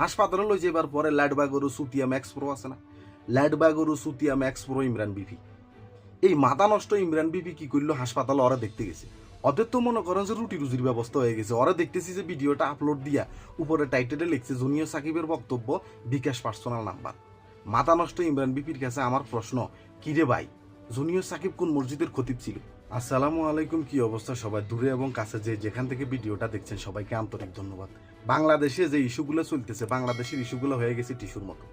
হাসপাতালে লই যাবার পরে ল্যাডবা গরু সুতিয়া ম্যাক্স প্রো আছে না? ল্যাডবা গরু সুতিয়া ম্যাক্স প্রো ইমরান বিপি এই মাথা নষ্ট ইমরান বিপি কি করল হাসপাতালে ওরা দেখতে গেছে। ওদের তো মনে করেন যে রুটি রুজির ব্যবস্থা হয়ে গেছে। ওরা দেখতেছি যে ভিডিওটা আপলোড দিয়া উপরে টাইটেলে লিখছে জুনিয়র সাকিবের বক্তব্য, বিকাশ পার্সোনাল নাম্বার মাথা নষ্ট ইমরান বিপির কাছে আমার প্রশ্ন, কিরে ভাই, জুনিয়র সাকিব কোন মসজিদের খতিব ছিল? আসসালামু আলাইকুম, কি অবস্থা সবাই দূরে এবং কাছে যে যেখান থেকে ভিডিওটা দেখছেন সবাইকে আন্তরিক ধন্যবাদ। বাংলাদেশে যে ইস্যুগুলো চলতেছে, বাংলাদেশের ইস্যুগুলো হয়ে গেছে টিস্যুর মতো।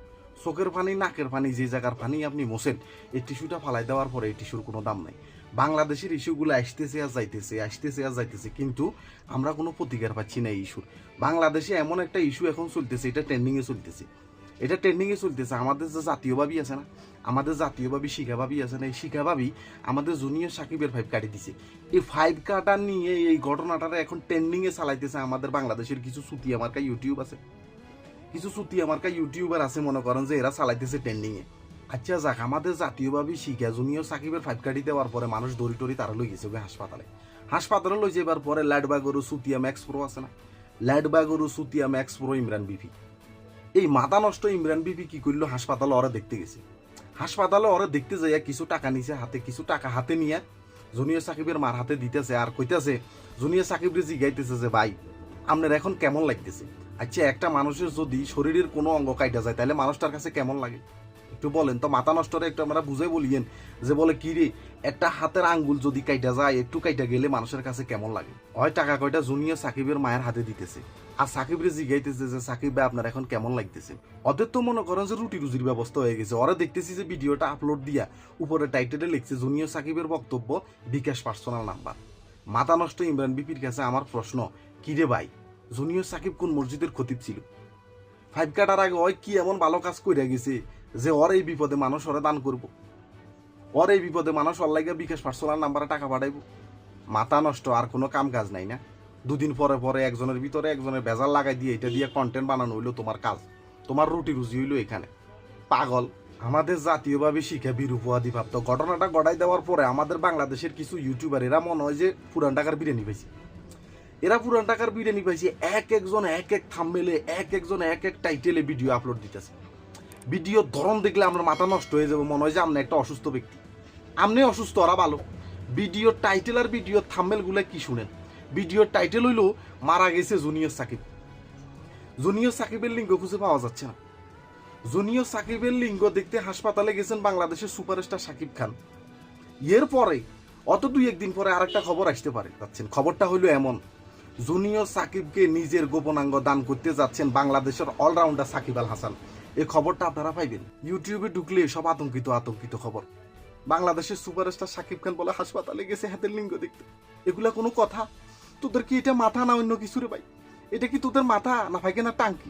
চোখের পানি, নাকের পানি, যে জায়গার পানি আপনি মোছেন, এই টিস্যুটা ফালাই দেওয়ার পরে এই টিস্যুর কোনো দাম নাই। বাংলাদেশের ইস্যুগুলো আসতেছে আর যাইতেছে, আসতেছে আর যাইতেছে, কিন্তু আমরা কোনো প্রতিকার পাচ্ছি না এই ইস্যুর। বাংলাদেশে এমন একটা ইস্যু এখন চলতেছে, এটা ট্রেন্ডিংয়ে চলতেছে। এটা ট্রেন্ডিংয়ে চলতেছে। আমাদের যে জাতীয়ভাবী আছে না, আমাদের জাতীয়ভাবী শিখাভাবী আছে না, এই শিখা ভাবি আমাদের জুনিয়র সাকিবের ফাইভ কাটি দিছে। এই ফাইভ কাটা নিয়ে এই ঘটনাটা এখন ট্রেন্ডিংয়ে চালাইতেছে আমাদের বাংলাদেশের কিছু সুতি আমার কা ইউটিউব আছে। কিছু সুতি আমার কা ইউটিউবার আছে, মনে করেন যে এরা চালাইতেছে ট্রেন্ডিংয়ে আচ্ছা যাক, আমাদের জাতীয়ভাবে শিখা, জুনিয়র সাকিবের ফাইভ কাটি দেওয়ার পরে মানুষ দড়ি টড়ি তারা লই গেছে হাসপাতালে। হাসপাতালে লই যাবার পরে ল্যাডবা গরু সুতিয়া ম্যাক্স প্রো আছে না। ল্যাডবা গরু সুতিয়া ম্যাক্স প্রো ইমরান বিপি। এই মাথা নষ্ট ইমরান বিবি কি করল? হাসপাতালে ওরা দেখতে গেছে। হাসপাতালে ওরা দেখতে যাইয়া কিছু টাকা নিছে হাতে, কিছু টাকা হাতে নিয়ে জুনিয়র সাকিবের মার হাতে দিতেছে আর কইতেছে, জুনিয়র সাকিবরে জিগাইতেছে যে, ভাই আপনার এখন কেমন লাগতেছে? আচ্ছা একটা মানুষের যদি শরীরের কোনো অঙ্গ কাইটা যায় তাহলে মানুষটার কাছে কেমন লাগে? একটু বলেন তো, মাথা নষ্টরে একটু আমরা বুঝে বলিয়েন যে, বলে, কি রে, একটা হাতের আঙ্গুল যদি কাইটা যায়, একটু কাইটা গেলে মানুষের কাছে কেমন লাগে? হয়, টাকা কয়টা জুনিয়র সাকিবের মায়ের হাতে দিতেছে। আর সাকিবরে জিগাইতেছে যে, সাকিব ভাই, আপনার এখন কেমন লাগতেছে? ওদের তো মনে করেন যে রুটি রুজির ব্যবস্থা হয়ে গেছে। ওরা দেখতেছি যে, ভিডিওটা আপলোড দিয়া উপরে টাইটেলে লিখছে, জুনিয়র সাকিবের বক্তব্য, বিকাশ পার্সোনাল নাম্বার। মাথা নষ্ট ইমরান বিপির কাছে আমার প্রশ্ন কিরে ভাই, জুনিয়র সাকিব কোন মসজিদের খতিব ছিল? ফাইভ কাটার আগে, ওই কি এমন ভালো কাজ করে গেছে যে, ওর এই বিপদে মানুষ ওরে দান করব? ওর এই বিপদে মানুষ লাগে বিকাশ পার্সোনাল নাম্বারে টাকা পাঠাইব? মাথা নষ্ট, আর কোনো কাম কাজ নাই না। দুদিন পরে পরে একজনের ভিতরে একজনের ভেজাল লাগাই দিয়ে এটা দিয়ে কন্টেন্ট বানানো হইল তোমার কাজ। তোমার রুটি রুজি হইল এখানে। পাগল। আমাদের জাতীয়ভাবে শিখে বিরূপাধি প্রাপ্ত ঘটনাটা গড়াই দেওয়ার পরে আমাদের বাংলাদেশের কিছু ইউটিউবার এরা মনে হয় যে পুরান টাকার বিরিয়ানি পাইছে। এরা পুরান টাকার বিরিয়ানি পাইছে, এক একজন এক এক থাম্বেলে এক একজন এক এক টাইটেলে ভিডিও আপলোড দিতেছে। ভিডিও ধরন দেখলে আমরা মাথা নষ্ট হয়ে যাবে, মনে হয় যে আপনি একটা অসুস্থ ব্যক্তি। আপনি অসুস্থ, ওরা ভালো। ভিডিও টাইটেল আর ভিডিও থাম্বেলগুলো কি শুনেন? ভিডিওর টাইটেল হইল, মারা গেছে জুনিয়র সাকিব। জুনিয়র সাকিবের লিঙ্গ খুঁজে পাওয়া যাচ্ছে না। জুনিয়র সাকিবের লিঙ্গ দেখতে হাসপাতালে গেছেন বাংলাদেশের সুপারস্টার সাকিব খান। এরপরে, অত দুই একদিন পরে আরেকটা খবর আসতে পারে যাচ্ছেন খবরটা হইল এমন, জুনিয়র সাকিবকে নিজের গোপনাঙ্গ দান করতে যাচ্ছেন বাংলাদেশের অলরাউন্ডার সাকিব আল হাসান। এই খবরটা আপনারা পাইবেন। ইউটিউবে ঢুকলে সব আতঙ্কিত আতঙ্কিত খবর। বাংলাদেশের সুপারস্টার সাকিব খান বলে হাসপাতালে গেছে হাতের লিঙ্গ দেখতে। এগুলা কোনো কথা? তোদের কি এটা মাথা না অন্য কিছু রে ভাই? এটা কি তোদের মাথা না ভাইকে না টাঙ্কি?